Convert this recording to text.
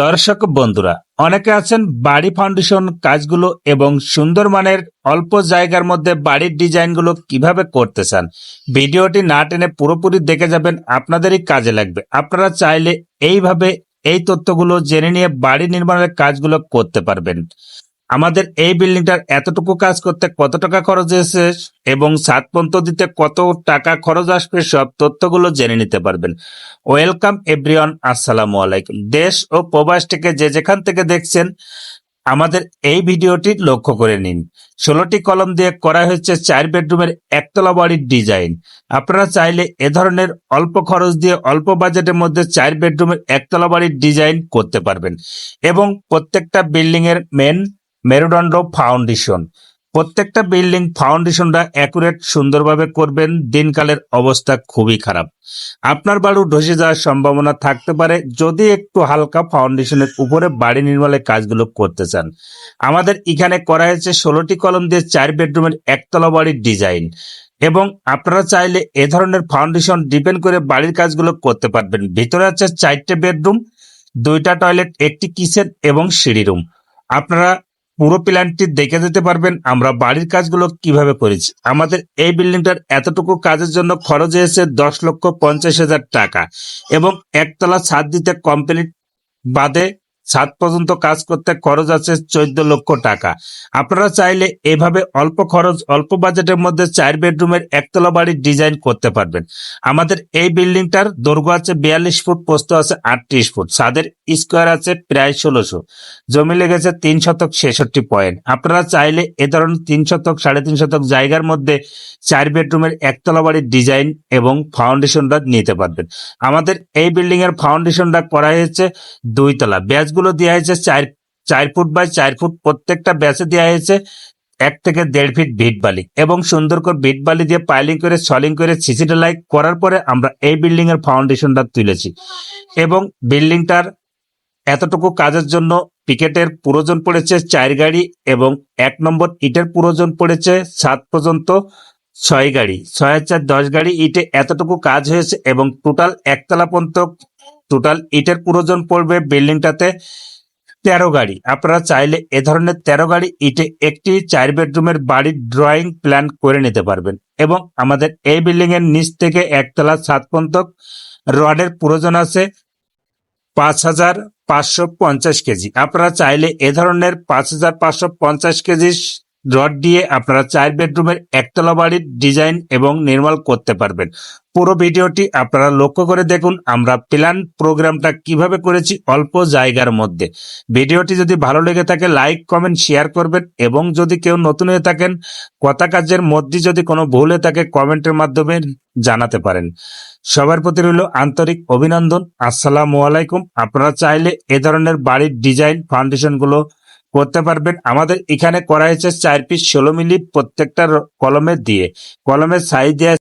দর্শক বন্ধুরা, অনেকে আছেন বাড়ি ফাউন্ডেশন কাজগুলো এবং সুন্দর মানের অল্প জায়গার মধ্যে বাড়ির ডিজাইনগুলো কীভাবে করতে চান। ভিডিওটি না টেনে পুরোপুরি দেখে যাবেন, আপনাদেরই কাজে লাগবে। আপনারা চাইলে এইভাবে এই তথ্যগুলো জেনে নিয়ে বাড়ি নির্মাণের কাজগুলো করতে পারবেন। আমাদের এই বিল্ডিংটার এতটুকু কাজ করতে কত টাকা খরচ হয়েছে এবং সাত পর্যন্ত দিতে কত টাকা খরচ আসবে, সব তথ্যগুলো জেনে নিতে পারবেন। ওয়েলকাম এভরিওয়ান, আসসালামু আলাইকুম। দেশ ও প্রবাস থেকে যে যেখান থেকে দেখছেন, আমাদের এই ভিডিওটি লক্ষ্য করে নিন। ষোলোটি কলম দিয়ে করা হয়েছে চার বেডরুমের একতলা বাড়ির ডিজাইন। আপনারা চাইলে এ ধরনের অল্প খরচ দিয়ে অল্প বাজেটের মধ্যে চার বেডরুমের একতলা বাড়ির ডিজাইন করতে পারবেন। এবং প্রত্যেকটা বিল্ডিং এর মেন মেরুদণ্ড ফাউন্ডেশন। প্রত্যেকটা বিল্ডিং ফাউন্ডেশনটা অ্যাকুরেট সুন্দরভাবে করবেন, দিনকালের অবস্থা খুবই খারাপ। আপনার বাড়ু ধসে যাওয়ার সম্ভাবনা থাকতে পারে, যদি একটু হালকা ফাউন্ডেশনের উপরে বাড়ি নির্মাণের কাজগুলো করতে চান। আমাদের এখানে করা হয়েছে ষোলোটি কলম দিয়ে চার বেডরুমের একতলা বাড়ির ডিজাইন। এবং আপনারা চাইলে এ ধরনের ফাউন্ডেশন ডিপেন্ড করে বাড়ির কাজগুলো করতে পারবেন। ভিতরে আছে চারটে বেডরুম, দুইটা টয়লেট, একটি কিচেন এবং সিঁড়ি রুম। আপনারা পুরো প্ল্যানটি দেখে দিতে পারবেন আমরা বাড়ির কাজগুলো কীভাবে করেছি। আমাদের এই বিল্ডিংটার এতটুকু কাজের জন্য খরচ হয়েছে দশ লক্ষ পঞ্চাশ হাজার টাকা এবং একতলা ছাদ দিতে কমপ্লিট বাদে ছাদ পর্যন্ত কাজ করতে খরচ আছে চোদ্দ লক্ষ টাকা। আপনারা চাইলে এভাবে অল্প খরচ, অল্প বাজেটের মধ্যে চার বেডরুমের একতলা বাড়ির ডিজাইন করতে পারবেন। আমাদের এই বিল্ডিংটার দৈর্ঘ্য আছে বিয়াল্লিশ ফুট, পোস্ত আছে আটত্রিশ ফুট, ছাদের স্কোয়ার আছে প্রায় ষোলোশো। জমি লেগেছে তিন শতক ছেষট্টি পয়েন্ট। আপনারা চাইলে এ ধরনের তিন শতক, সাড়ে তিন শতক জায়গার মধ্যে চার বেডরুমের একতলা বাড়ির ডিজাইন এবং ফাউন্ডেশনটা নিতে পারবেন। আমাদের এই বিল্ডিং এর ফাউন্ডেশনটা করা হয়েছে দুই তলা ব্যাচগুলো দেওয়া হয়েছে চার চার ফুট বাই চার ফুট প্রত্যেকটা ব্যাচে দেওয়া হয়েছে এক থেকে দেড় ফিট ভিট বালি এবং সুন্দর করে ভিট বালি দিয়ে পাইলিং করে, সলিং করে সিসি ঢালাই করার পরে আমরা এই বিল্ডিং এর ফাউন্ডেশনটা তুলেছি। এবং বিল্ডিংটার এতটুকু কাজের জন্য পিকেটের প্রয়োজন পড়েছে চার গাড়ি এবং এক নম্বর ইটের প্রয়োজন পড়েছে সাত পর্যন্ত ছয় গাড়ি। ছয় হাজার দশ গাড়ি ইটে এতটুকু কাজ হয়েছে এবং টোটাল একতলা পর্যন্ত টোটাল ইটের প্রয়োজন পড়বে বিল্ডিংটাতে তেরো গাড়ি। আপনারা চাইলে এ ধরনের তেরো গাড়ি ইটে একটি চার বেডরুমের বাড়ির ড্রয়িং প্ল্যান করে নিতে পারবেন এবং আমাদের এই বিল্ডিং এর নিচ থেকে একতলা সাত পর্যন্ত রডের প্রয়োজন আছে পাঁচ হাজার পাঁচশো পঞ্চাশ কেজি। আপনারা চাইলে এ ধরনের পাঁচ হাজার পাঁচশো পঞ্চাশ কেজি রড দিয়ে আপনারা চার বেডরুমের একতলা বাড়ির ডিজাইন এবং নির্মাণ করতে পারবেন। পুরো ভিডিওটি আপনারা লক্ষ্য করে দেখুন, আমরা প্ল্যান প্রোগ্রামটা কীভাবে করেছি অল্প জায়গার মধ্যে। ভিডিওটি যদি ভালো লেগে থাকে, লাইক, কমেন্ট, শেয়ার করবেন এবং যদি কেউ নতুন হয়ে থাকেন, কথা কাজের মধ্যে যদি কোনো ভুল হয়ে থাকে, কমেন্টের মাধ্যমে জানাতে পারেন। সবার প্রতি রইল আন্তরিক অভিনন্দন। আসসালামু আলাইকুম। আপনারা চাইলে এ ধরনের বাড়ির ডিজাইন ফাউন্ডেশনগুলো করতে পারবেন। আমাদের এখানে করা হয়েছে চার পিস ষোলো মিলি প্রত্যেকটা কলমের দিয়ে। কলমের সাইজ দেওয়া